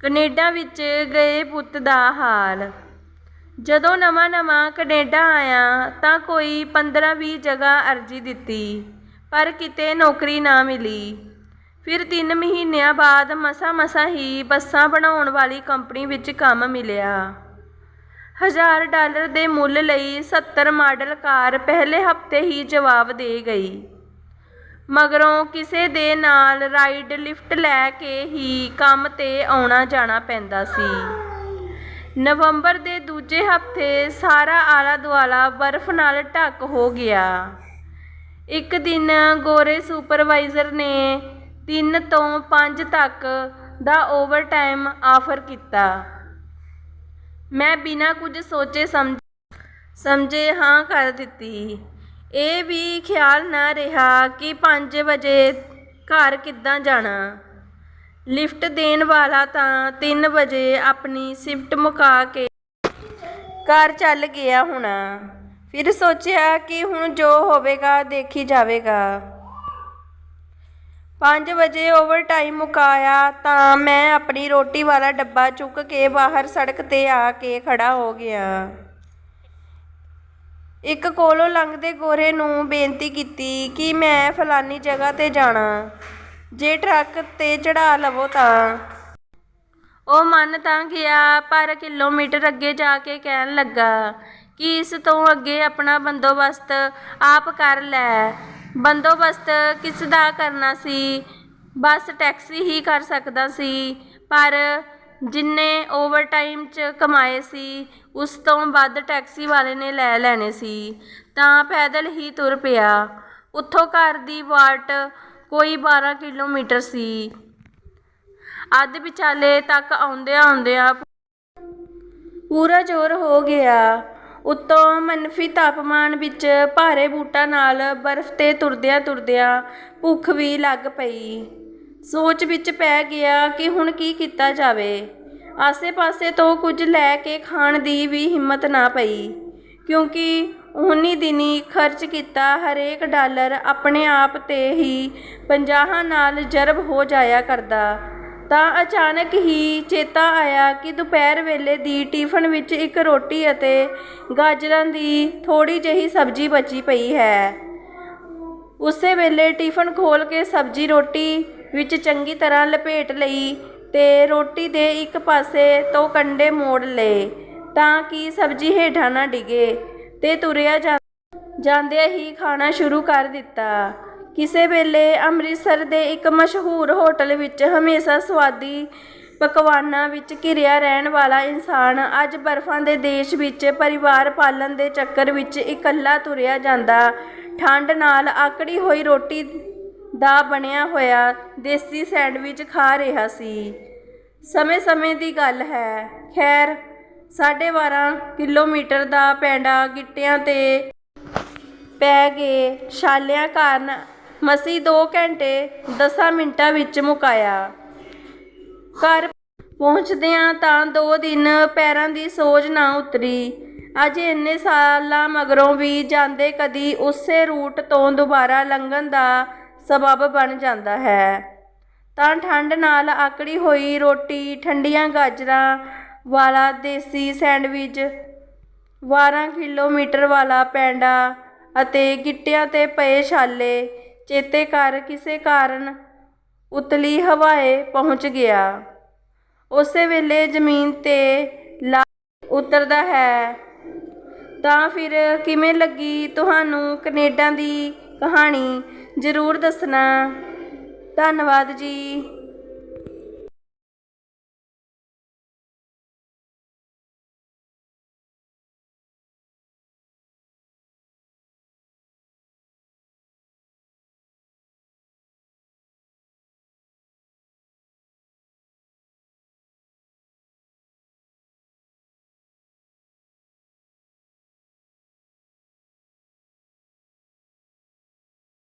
Canada ਵਿੱਚ ਗਏ ਪੁੱਤ ਦਾ ਹਾਲ। ਜਦੋਂ ਨਵਾਂ-ਨਵਾਂ ਕੈਨੇਡਾ ਆਇਆ ਤਾਂ ਕੋਈ 15-20 ਜਗ੍ਹਾ ਅਰਜ਼ੀ ਦਿੱਤੀ, ਪਰ ਕਿਤੇ ਨੌਕਰੀ ਨਾ ਮਿਲੀ। ਫਿਰ 3 ਮਹੀਨਿਆਂ ਬਾਅਦ ਮਸਾਂ-ਮਸਾਂ ਹੀ ਬੱਸਾਂ ਬਣਾਉਣ ਵਾਲੀ ਕੰਪਨੀ ਵਿੱਚ ਕੰਮ ਮਿਲਿਆ। ਹਜ਼ਾਰ ਡਾਲਰ ਦੇ ਮੁੱਲ ਲਈ 70 ਮਾਡਲ ਕਾਰ ਪਹਿਲੇ ਹਫ਼ਤੇ ਹੀ ਜਵਾਬ ਦੇ ਗਈ। ਮਗਰੋਂ ਕਿਸੇ ਦੇ ਨਾਲ ਰਾਈਡ ਲਿਫਟ ਲੈ ਕੇ ਹੀ ਕੰਮ ਤੇ ਆਉਣਾ ਜਾਣਾ ਪੈਂਦਾ ਸੀ। ਨਵੰਬਰ ਦੇ ਦੂਜੇ ਹਫ਼ਤੇ ਸਾਰਾ ਆਲਾ ਦੁਆਲਾ ਬਰਫ਼ ਨਾਲ ਢੱਕ ਹੋ ਗਿਆ। ਇੱਕ ਦਿਨ ਗੋਰੇ ਸੁਪਰਵਾਈਜ਼ਰ ਨੇ 3 ਤੋਂ 5 ਤੱਕ ਦਾ ਓਵਰਟਾਈਮ ਆਫਰ ਕੀਤਾ। ਮੈਂ ਬਿਨਾਂ ਕੁਝ ਸੋਚੇ ਸਮਝ ਸਮਝੇ ਹਾਂ ਕਰ ਦਿੱਤੀ। ਇਹ ਵੀ ਖਿਆਲ ਨਾ ਰਿਹਾ ਕਿ 5 ਵਜੇ ਘਰ ਕਿੱਦਾਂ ਜਾਣਾ। ਲਿਫਟ ਦੇਣ ਵਾਲਾ ਤਾਂ 3 ਵਜੇ ਆਪਣੀ ਸ਼ਿਫਟ ਮੁਕਾ ਕੇ ਘਰ ਚੱਲ ਗਿਆ ਹੋਣਾ। ਫਿਰ ਸੋਚਿਆ ਕਿ ਹੁਣ ਜੋ ਹੋਵੇਗਾ, ਦੇਖੀ ਜਾਵੇਗਾ। 5 ਵਜੇ ਓਵਰਟਾਈਮ ਮੁਕਾਇਆ ਤਾਂ ਮੈਂ ਆਪਣੀ ਰੋਟੀ ਵਾਲਾ ਡੱਬਾ ਚੁੱਕ ਕੇ ਬਾਹਰ ਸੜਕ ਤੇ ਆ ਕੇ ਖੜਾ ਹੋ ਗਿਆ। ਇੱਕ ਕੋਲੋਂ ਲੰਘਦੇ ਗੋਰੇ ਨੂੰ ਬੇਨਤੀ ਕੀਤੀ ਕਿ ਮੈਂ ਫਲਾਨੀ ਜਗ੍ਹਾ ਤੇ ਜਾਣਾ। ਜੇ ਟਰੱਕ ਤੇ ਚੜਾ ਲਵੋ ਤਾਂ। ਉਹ ਮੰਨ ਤਾਂ ਗਿਆ, ਪਰ ਕਿਲੋਮੀਟਰ ਅੱਗੇ ਜਾ ਕੇ ਕਹਿਣ ਲੱਗਾ ਕਿ ਇਸ ਤੋਂ ਅੱਗੇ ਆਪਣਾ ਬੰਦੋਬਸਤ ਆਪ ਕਰ ਲੈ। ਬੰਦੋਬਸਤ ਕਿਸ ਦਾ ਕਰਨਾ ਸੀ? ਬਸ ਟੈਕਸੀ ਹੀ ਕਰ ਸਕਦਾ ਸੀ, ਪਰ ਜਿੰਨੇ ਓਵਰਟਾਈਮ 'ਚ ਕਮਾਏ ਸੀ, ਉਸ ਤੋਂ ਵੱਧ ਟੈਕਸੀ ਵਾਲੇ ਨੇ ਲੈ ਲੈਣੇ ਸੀ। ਤਾਂ ਪੈਦਲ ਹੀ ਤੁਰ ਪਿਆ। ਉੱਥੋਂ ਘਰ ਦੀ ਵਾਟ ਕੋਈ 12 ਕਿਲੋਮੀਟਰ ਸੀ। ਅੱਧ ਵਿਚਾਲੇ ਤੱਕ ਆਉਂਦਿਆਂ ਆਉਂਦਿਆਂ ਪੂਰਾ ਜ਼ੋਰ ਹੋ ਗਿਆ। ਉੱਤੋਂ ਮਨਫੀ ਤਾਪਮਾਨ ਵਿੱਚ ਭਾਰੇ ਬੂਟਾਂ ਨਾਲ ਬਰਫ਼ ਤੇ ਤੁਰਦਿਆਂ ਤੁਰਦਿਆਂ ਭੁੱਖ ਵੀ ਲੱਗ ਪਈ। ਸੋਚ ਵਿੱਚ ਪੈ ਗਿਆ ਕਿ ਹੁਣ ਕੀ ਕੀਤਾ ਜਾਵੇ। ਆਸੇ-ਪਾਸੇ ਤੋਂ ਕੁਝ ਲੈ ਕੇ ਖਾਣ ਦੀ ਵੀ ਹਿੰਮਤ ਨਾ ਪਈ, ਕਿਉਂਕਿ ਉਨੀ ਦਿਨੀ ਖਰਚ ਕੀਤਾ ਹਰੇਕ ਡਾਲਰ ਆਪਣੇ ਆਪ ਤੇ ਹੀ ਪੰਜਾਹਾਂ ਨਾਲ ਜਰਬ ਹੋ ਜਾਇਆ ਕਰਦਾ। ਤਾਂ ਅਚਾਨਕ ਹੀ ਚੇਤਾ ਆਇਆ ਕਿ ਦੁਪਹਿਰ ਵੇਲੇ ਦੀ ਟਿਫਨ ਵਿੱਚ ਇੱਕ ਰੋਟੀ ਅਤੇ ਗਾਜਰਾਂ ਦੀ ਥੋੜੀ ਜਿਹੀ ਸਬਜ਼ੀ ਬਚੀ ਪਈ ਹੈ। ਉਸੇ ਵੇਲੇ ਟਿਫਨ ਖੋਲ ਕੇ ਸਬਜ਼ੀ, ਰੋਟੀ ਵਿੱਚ ਚੰਗੀ ਤਰ੍ਹਾਂ ਲਪੇਟ ਲਈ ਅਤੇ ਰੋਟੀ ਦੇ ਇੱਕ ਪਾਸੇ ਤੋਂ ਕੰਡੇ ਮੋੜ ਲਏ ਤਾਂ ਕਿ ਸਬਜ਼ੀ ਹੇਠਾਂ ਨਾ ਡਿੱਗੇ ਅਤੇ ਤੁਰਿਆ ਜਾ ਜਾਂਦਿਆਂ ਹੀ ਖਾਣਾ ਸ਼ੁਰੂ ਕਰ ਦਿੱਤਾ। ਕਿਸੇ ਵੇਲੇ ਅੰਮ੍ਰਿਤਸਰ ਦੇ ਇੱਕ ਮਸ਼ਹੂਰ ਹੋਟਲ ਵਿੱਚ ਹਮੇਸ਼ਾ ਸਵਾਦੀ ਪਕਵਾਨਾਂ ਵਿੱਚ ਘਿਰਿਆ ਰਹਿਣ ਵਾਲਾ ਇਨਸਾਨ ਅੱਜ ਬਰਫ਼ਾਂ ਦੇ ਦੇਸ਼ ਵਿੱਚ ਪਰਿਵਾਰ ਪਾਲਣ ਦੇ ਚੱਕਰ ਵਿੱਚ ਇਕੱਲਾ ਤੁਰਿਆ ਜਾਂਦਾ। ਠੰਡ ਨਾਲ ਆਕੜੀ ਹੋਈ ਰੋਟੀ ਦਾ ਬਣਿਆ ਹੋਇਆ ਦੇਸੀ ਸੈਂਡਵਿਚ ਖਾ ਰਿਹਾ ਸੀ। ਸਮੇਂ-ਸਮੇਂ ਦੀ ਗੱਲ ਹੈ। ਖੈਰ, ਸਾਢੇ 12 ਕਿਲੋਮੀਟਰ ਦਾ ਪੈਂਡਾ ਗਿੱਟਿਆਂ ਤੇ ਪੈ ਗਏ। ਛਾਲਿਆਂ ਕਾਰਨ ਮਸੀ 2 ਘੰਟੇ 10 ਮਿੰਟਾਂ ਵਿੱਚ ਮੁਕਾਇਆ। ਘਰ ਪਹੁੰਚਦਿਆਂ ਤਾਂ ਦੋ ਦਿਨ ਪੈਰਾਂ ਦੀ ਸੋਜ ਨਾ ਉਤਰੀ। ਅੱਜ ਇੰਨੇ ਸਾਲਾਂ ਮਗਰੋਂ ਵੀ ਜਾਂਦੇ ਕਦੀ ਉਸੇ ਰੂਟ ਤੋਂ ਦੁਬਾਰਾ ਲੰਘਣ ਦਾ ਸਬੱਬ ਬਣ ਜਾਂਦਾ ਹੈ। ਤਾਂ ਠੰਡ ਨਾਲ ਆਕੜੀ ਹੋਈ ਰੋਟੀ, ਠੰਡੀਆਂ ਗਾਜਰਾਂ ਵਾਲਾ ਦੇਸੀ ਸੈਂਡਵਿਚ 12 ਕਿਲੋਮੀਟਰ ਵਾਲਾ ਪੈਂਡਾ ਅਤੇ ਗਿੱਟਿਆਂ ਤੇ ਪਏ ਛਾਲੇ ਚੇਤੇ ਕਰ ਕਿਸੇ ਕਾਰਨ ਉਤਲੀ ਹਵਾਏ ਪਹੁੰਚ ਗਿਆ। ਉਸੇ ਵੇਲੇ ਜ਼ਮੀਨ ਤੇ ਲਾ ਉਤਰਦਾ ਹੈ। ਤਾਂ ਫਿਰ ਕਿਵੇਂ ਲੱਗੀ ਤੁਹਾਨੂੰ ਕੈਨੇਡਾ ਦੀ ਕਹਾਣੀ ਜ਼ਰੂਰ ਦੱਸਣਾ। ਧੰਨਵਾਦ ਜੀ।